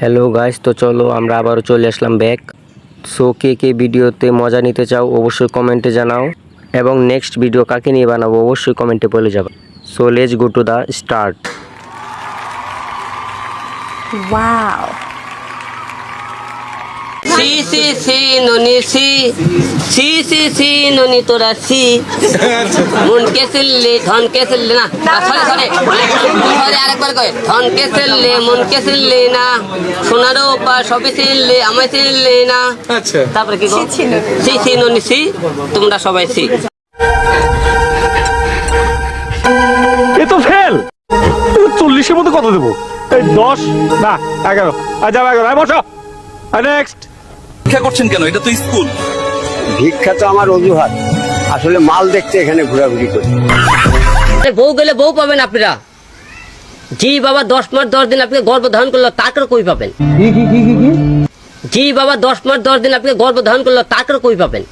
Hello guys তো চলো আমরা আবারও চলে আসলাম ব্যাক সো কে কে ভিডিওতে মজা নিতে চাও অবশ্যই কমেন্টে জানাও। এবং নেক্সট ভিডিও কাকে নিয়ে বানাবো অবশ্যই কমেন্টে বলে যাবে। So let's go to the start Wow. সি সি সি ননি সি সি সি সি ননি তোরা সি মন কে সিল্লে ধন কে না সরি সরি সরি আরেকবার কয় ধন কে সিল্লে মন কে না সোনারও পা সবই সিল্লে আমায় সিল্লে না আচ্ছা তারপরে কি গো? সি সি ননি। সি তোমরা সবাই সি এ তো ফেল। চল্লিশের মধ্যে কত দেবো? এই দশ না এগারো। আর যাব এগারো হ্যাঁ বসো। নেক্সট পরীক্ষা করছেন কেন? এটা তো স্কুল। ভিক্ষা তো আমার অজুহাত। আসলে মাল দেখতে এখানে ঘোরাঘুরি করি। আরে বউ গেলে বউ পাবেন আপনারা। জি বাবা দশ মাস দশ দিন আপনি গর্ব ধারণ করল তাকে কই পাবেন? জি বাবা দশ মাস দশ দিন আপনি গর্ব ধারণ করল তাকে কই পাবেন?